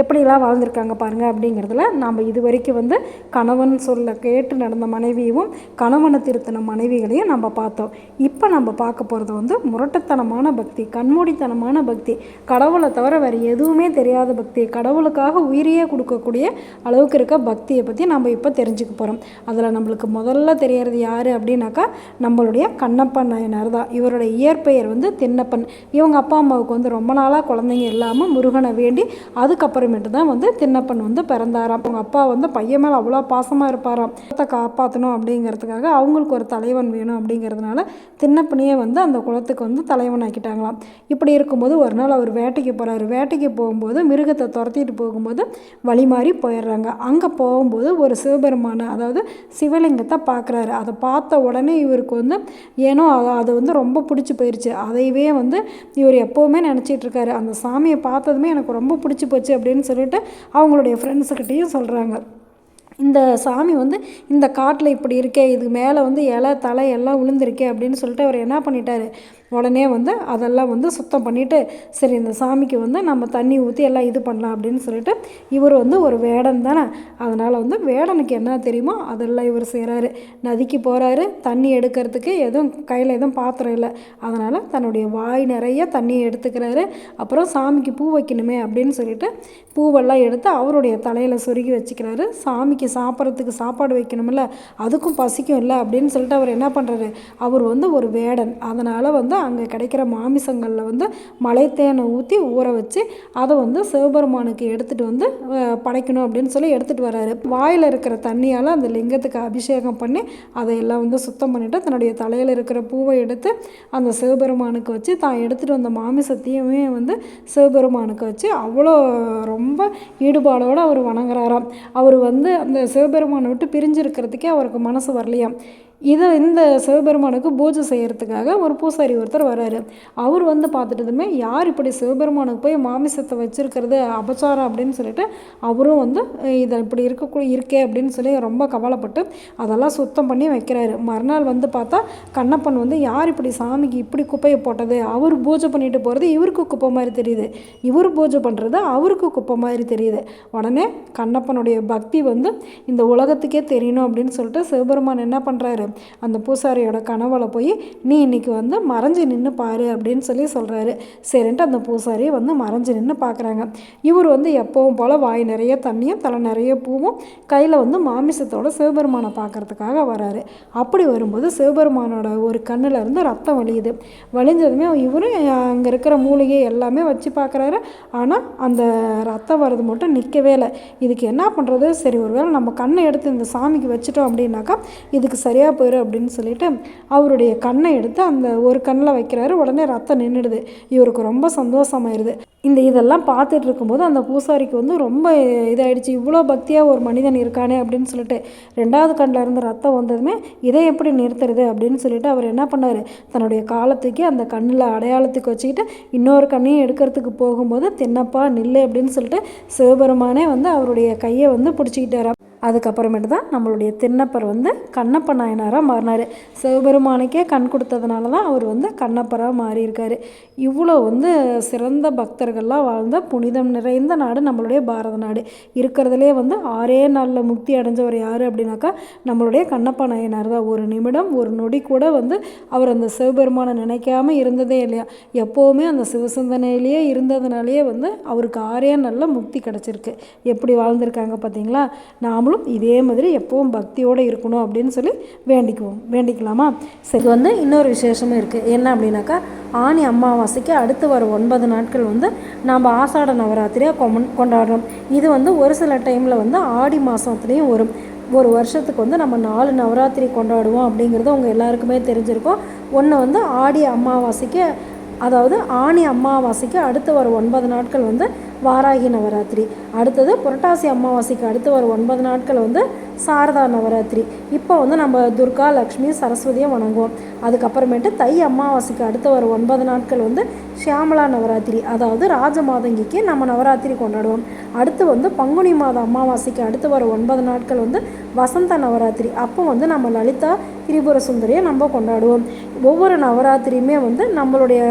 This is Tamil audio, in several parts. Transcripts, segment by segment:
எப்படிலாம் வாழ்ந்திருக்காங்க பாருங்கள் அப்படிங்கிறதுல நாம் இது வரைக்கும் வந்து கணவன் சொல்ல கேட்டு நடந்த மனைவியும் கணவனை திருத்தின மனைவிகளையும் நம்ம பார்த்தோம். இப்போ நம்ம பார்க்க போகிறது வந்து முரட்டுத்தனமான பக்தி கண்மூடித்தனமான பக்தி. கடவுளை தவிர வேறு எதுவுமே தெரியாத பக்தி. கடவுளுக்காக உயிரையே கொடுக்கக்கூடிய அளவுக்கு இருக்க பக்தியை பற்றி நம்ம இப்போ தெரிஞ்சுக்க போகிறோம் அதில் நம்மளுக்கு முதல்ல தெரியறது யார் அப்படின்னாக்கா நம்மளுடைய கண்ணப்பன் நாயனார் தான். இவருடைய இயற்பெயர் வந்து தின்னப்பன் இவங்க அப்பா அம்மாவுக்கு வந்து ரொம்ப நாளாக குழந்தைங்க இல்லாமல் முருகனை வேண்டி அதுக்கப்புறம் அப்புறமேட்டு தான் வந்து தின்னப்பன் வந்து பிறந்தாராம். அவங்க அப்பா வந்து பையன் மேலே அவ்வளோ பாசமாக இருப்பாராம். குளத்தை காப்பாற்றணும் அப்படிங்கிறதுக்காக அவங்களுக்கு ஒரு தலைவன் வேணும் அப்படிங்கிறதுனால தின்னப்பனையே வந்து அந்த குளத்துக்கு வந்து தலைவன் ஆக்கிட்டாங்களாம் இப்படி இருக்கும்போது ஒரு நாள் அவர் வேட்டைக்கு போகிறாரு வேட்டைக்கு போகும்போது மிருகத்தை துரத்திட்டு போகும்போது வழி மாறி போயிடுறாங்க. அங்கே போகும்போது ஒரு சிவபெருமானை அதாவது சிவலிங்கத்தை பார்க்குறாரு அதை பார்த்த உடனே இவருக்கு வந்து ஏனோ அது- அது வந்து ரொம்ப பிடிச்சி போயிடுச்சு அதையவே வந்து இவர் எப்போவுமே நினச்சிட்டு இருக்காரு. அந்த சாமியை பார்த்ததுமே எனக்கு ரொம்ப பிடிச்சி போச்சு அப்படின்னு அப்படின்னு சொல்லிட்டு அவங்களுடைய ஃப்ரெண்ட்ஸுக்கிட்டேயும் சொல்கிறாங்க இந்த சாமி வந்து இந்த காட்டில் இப்படி இருக்கே இதுக்கு மேலே வந்து இலை தலை எல்லாம் விழுந்திருக்கே அப்படின்னு சொல்லிட்டு அவர் என்ன பண்ணிட்டார்? உடனே வந்து அதெல்லாம் வந்து சுத்தம் பண்ணிவிட்டு சரி இந்த சாமிக்கு வந்து நம்ம தண்ணி ஊற்றி எல்லாம் இது பண்ணலாம் அப்படின்னு சொல்லிட்டு இவர் வந்து ஒரு வேடன் தானே? அதனால் வந்து வேடனுக்கு என்ன தெரியுமோ அதெல்லாம் இவர் செய்கிறாரு நதிக்கு போகிறாரு தண்ணி எடுக்கிறதுக்கு எதுவும் கையில் எதுவும் பாத்திரம் இல்லை. அதனால் தன்னுடைய வாய் நிறைய தண்ணியை எடுத்துக்கிறாரு. அப்புறம் சாமிக்கு பூ வைக்கணுமே அப்படின்னு சொல்லிட்டு பூவெல்லாம் எடுத்து அவருடைய தலையில் சொருகி வச்சுக்கிறாரு. சாமிக்கு சாப்பிட்றதுக்கு சாப்பாடு வைக்கணும்ல அதுக்கும் பசிக்கும் இல்லை அப்படின்னு சொல்லிட்டு அவர் என்ன பண்ணுறாரு அவர் வந்து ஒரு வேடன். அதனால் வந்து அங்கே கிடைக்கிற மாமிசங்களில் வந்து மலைத்தேனை ஊற்றி ஊற வச்சு அதை வந்து சிவபெருமானுக்கு எடுத்துகிட்டு வந்து படைக்கணும் அப்படின்னு சொல்லி எடுத்துகிட்டு வராரு. வாயில் இருக்கிற தண்ணியால் அந்த லிங்கத்துக்கு அபிஷேகம் பண்ணி அதையெல்லாம் வந்து சுத்தம் பண்ணிவிட்டு தன்னுடைய தலையில் இருக்கிற பூவை எடுத்து அந்த சிவபெருமானுக்கு வச்சு தான் எடுத்துகிட்டு வந்த மாமிசத்தையுமே வந்து சிவபெருமானுக்கு வச்சு அவ்வளோ ரொம்ப ஈடுபாடோடு அவர் வணங்குறாராம். அவர் வந்து அந்த சிவபெருமானை விட்டு பிரிஞ்சு இருக்கிறதுக்கே அவருக்கு மனசு வரலையாம். இதை இந்த சிவபெருமானுக்கு பூஜை செய்கிறதுக்காக ஒரு பூசாரி ஒருத்தர் வராரு. அவர் வந்து பார்த்துட்டதுமே யார் இப்படி சிவபெருமானுக்கு போய் மாமிசத்தை வச்சுருக்கிறது? அபச்சாரம் அப்படின்னு சொல்லிட்டு அவரும் வந்து இதை இப்படி இருக்கக்கூடிய இருக்கே அப்படின்னு சொல்லி ரொம்ப கவலைப்பட்டு அதெல்லாம் சுத்தம் பண்ணி வைக்கிறாரு. மறுநாள் வந்து பார்த்தா கண்ணப்பன் வந்து யார் இப்படி சாமிக்கு இப்படி குப்பையை போட்டது? அவர் பூஜை பண்ணிட்டு போகிறது இவருக்கு குப்பை மாதிரி தெரியுது. இவர் பூஜை பண்ணுறது அவருக்கு குப்பை மாதிரி தெரியுது. உடனே கண்ணப்பனுடைய பக்தி வந்து இந்த உலகத்துக்கே தெரியணும் அப்படின்னு சொல்லிட்டு சிவபெருமான் என்ன பண்ணுறாரு அந்த பூசாரியோட கனவுல போய் நீ இன்னைக்கு வந்து மறைஞ்சு நின்று பாரு அப்படின்னு சொல்லி சொல்கிறாரு சரின்ட்டு அந்த பூசாரி வந்து மறைஞ்சு நின்று பார்க்குறாங்க இவர் வந்து எப்பவும் போல் வாய் நிறைய தண்ணியும் தலை நிறைய பூவும் கையில் வந்து மாமிசத்தோட சிவபெருமானை பார்க்கறதுக்காக வராரு. அப்படி வரும்போது சிவபெருமானோட ஒரு கண்ணில் இருந்து ரத்தம் வழியுது. வழிஞ்சதுமே இவரும் அங்கே இருக்கிற மூலிகை எல்லாமே வச்சு பார்க்குறாரு ஆனால் அந்த ரத்தம் வர்றது மட்டும் நிற்கவே இல்லை. இதுக்கு என்ன பண்ணுறது சரி ஒருவேளை நம்ம கண்ணை எடுத்து இந்த சாமிக்கு வச்சுட்டோம் அப்படின்னாக்கா இதுக்கு சரியாக போயிடும் அப்படின்னு சொல்லிட்டு அவருடைய கண்ணை எடுத்து அந்த ஒரு கண்ணில் வைக்கிறாரு. உடனே ரத்தம் நின்றுடுது இவருக்கு ரொம்ப சந்தோஷமாயிருது. இந்த இதெல்லாம் பார்த்துட்டு இருக்கும்போது அந்த பூசாரிக்கு வந்து ரொம்ப இதாயிடுச்சு. இவ்வளோ பக்தியாக ஒரு மனிதன் இருக்கானே அப்படின்னு சொல்லிட்டு ரெண்டாவது கண்ணில் இருந்து ரத்தம் வந்ததுமே இதை எப்படி நிறுத்துறது அப்படின்னு சொல்லிட்டு அவர் என்ன பண்ணார்? தன்னுடைய காலத்துக்கு அந்த கண்ணில் அடையாளத்துக்கு வச்சுக்கிட்டு இன்னொரு கண்ணையும் எடுக்கிறதுக்கு போகும்போது தென்னப்பா நில்லு அப்படின்னு சொல்லிட்டு சிவபெருமானே வந்து அவருடைய கையை வந்து பிடிச்சிக்கிட்டார் அதுக்கப்புறமேட்டு தான் நம்மளுடைய திண்ணப்பர் வந்து கண்ணப்ப நாயனாராக மாறினார். சிவபெருமானுக்கே கண் கொடுத்ததுனால தான் அவர் வந்து கண்ணப்பராக மாறியிருக்கார். இவ்வளோ வந்து சிறந்த பக்தர்கள்லாம் வாழ்ந்த புனிதம் நிறைந்த நாடு நம்மளுடைய பாரத நாடு. இருக்கிறதுலே வந்து ஆறே நாளில் முக்தி அடைஞ்சவர் யார் அப்படின்னாக்கா நம்மளுடைய கண்ணப்ப நாயனார் தான். ஒரு நிமிடம் ஒரு நொடி கூட வந்து அவர் அந்த சிவபெருமானை நினைக்காம இருந்ததே இல்லையா? எப்போவுமே அந்த சிவசிந்தனையிலேயே இருந்ததுனாலேயே வந்து அவருக்கு ஆறே நாளில் முக்தி கிடச்சிருக்கு. எப்படி வாழ்ந்திருக்காங்க பார்த்தீங்களா? நாமளும் இதே மாதிரி எப்பவும் பக்தியோடு இருக்கணும் அப்படின்னு சொல்லி வேண்டிக்குவோம். வேண்டிக்கலாமா? சரி வந்து இன்னொரு விசேஷமும் இருக்குது என்ன அப்படின்னாக்கா ஆனி அமாவாசைக்கு அடுத்து வர ஒன்பது நாட்கள் வந்து நாம் ஆசாட நவராத்திரியாக கொமன் கொண்டாடுறோம். இது வந்து ஒரு சில டைமில் வந்து ஆடி மாதத்துலேயும் வரும். ஒரு வருஷத்துக்கு வந்து நம்ம நாலு நவராத்திரி கொண்டாடுவோம் அப்படிங்கிறது உங்கள் எல்லாருக்குமே தெரிஞ்சிருக்கும். ஒன்று வந்து ஆடி அமாவாசைக்கு அதாவது ஆணி அமாவாசைக்கு அடுத்து வர ஒன்பது நாட்கள் வந்து வாராகி நவராத்திரி. அடுத்தது புரட்டாசி அமாவாசைக்கு அடுத்து வர ஒன்பது நாட்கள் வந்து சாரதா நவராத்திரி. இப்போ வந்து நம்ம துர்கா லக்ஷ்மி சரஸ்வதியை வணங்குவோம். அதுக்கப்புறமேட்டு தை அமாவாசைக்கு அடுத்து வர ஒன்பது நாட்கள் வந்து ஷியாமலா நவராத்திரி. அதாவது ராஜமாதங்கிக்கு நம்ம நவராத்திரி கொண்டாடுவோம். அடுத்து வந்து பங்குனி மாத அமாவாசைக்கு அடுத்து வர ஒன்பது நாட்கள் வந்து வசந்த நவராத்திரி. அப்போ வந்து நம்ம லலிதா திரிபுர சுந்தரியை நம்ம கொண்டாடுவோம். ஒவ்வொரு நவராத்திரியுமே வந்து நம்மளுடைய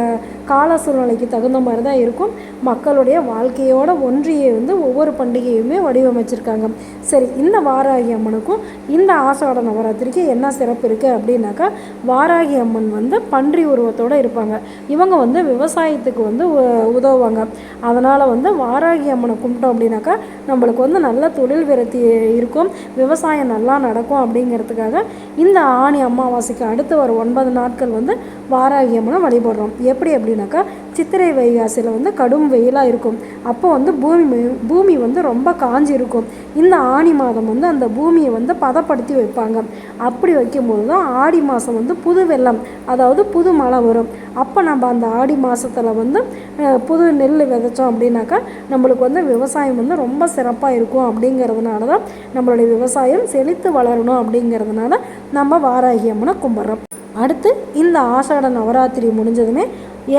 கால சூழ்நிலைக்கு தகுந்த மாதிரி தான் இருக்கும். மக்களுடைய வாழ்க்கையோட ஒன்றியை வந்து ஒவ்வொரு பண்டிகையுமே வடிவமைச்சிருக்காங்க. சரி இந்த வாராகி அம்மனுக்கும் இந்த ஆசாட நவராத்திரிக்கு என்ன சிறப்பு இருக்குது அப்படின்னாக்கா வாராகி அம்மன் வந்து பன்றி உருவத்தோடு இருப்பாங்க. இவங்க வந்து விவசாயத்துக்கு வந்து உ- உதவுவாங்க. அதனால் வந்து வாராகி அம்மனை கும்பிட்டோம் அப்படின்னாக்கா நம்மளுக்கு வந்து நல்ல தொழில் விருத்தி இருக்கும். விவசாயம் நல்லா நடக்கும் அப்படிங்கிறதுக்காக இந்த ஆணி அமாவாசைக்கு அடுத்து வர ஒன்பது நாட்கள் வந்து வாராகி அம்மனை வழிபடுறோம். எப்படி அப்படின்னாக்கா சித்திரை வைகாசியில் வந்து கடும் வெயிலாக இருக்கும். அப்போ வந்து பூமி பூமி வந்து ரொம்ப காஞ்சி இருக்கும். இந்த ஆணி மாதம் வந்து அந்த பூமியை வந்து பதப்படுத்தி வைப்பாங்க. அப்படி வைக்கும்போது தான் ஆடி மாதம் வந்து புது வெள்ளம் அதாவது புது மழை வரும். அப்போ நம்ம அந்த ஆடி மாதத்தில் வந்து புது நெல் விதைச்சோம் அப்படின்னாக்கா நம்மளுக்கு வந்து விவசாயம் வந்து ரொம்ப சிறப்பாக இருக்கும் அப்படிங்கிறதுனால தான் நம்மளுடைய விவசாயம் செழித்து வளரணும் அப்படிங்கிறதுனால நம்ம வாராகி அம்மனை கும்பிட்றோம். அடுத்து இந்த ஆஷாட நவராத்திரி முடிஞ்சதுமே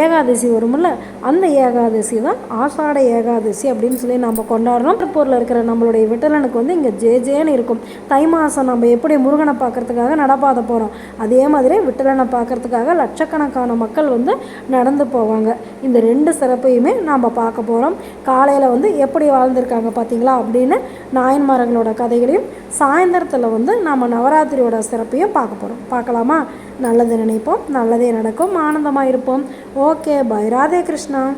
ஏகாதசி வரும்ல அந்த ஏகாதசி தான் ஆஷாட ஏகாதசி அப்படின்னு சொல்லி நம்ம கொண்டாடுறோம். திருப்பூரில் இருக்கிற நம்மளுடைய விட்டலனுக்கு வந்து இங்கே ஜே ஜேன்னு இருக்கும். தை மாதம் நம்ம எப்படி முருகனை பார்க்கறதுக்காக நடப்பாத போகிறோம் அதே மாதிரி விட்டலனை பார்க்கறதுக்காக லட்சக்கணக்கான மக்கள் வந்து நடந்து போவாங்க. இந்த ரெண்டு சிறப்பையுமே நாம் பார்க்க போகிறோம் காலையில் வந்து எப்படி வாழ்ந்திருக்காங்க பார்த்தீங்களா அப்படின்னு நாயன்மார்களோட கதைகளையும் சாயந்தரத்தில் வந்து நம்ம நவராத்திரியோட சிறப்பையும் பார்க்க போகிறோம் பார்க்கலாமா? நல்லது நினைப்போம் நல்லதே நடக்கும் ஆனந்தமாக இருப்போம் ஓகே பை. ராதே கிருஷ்ணா.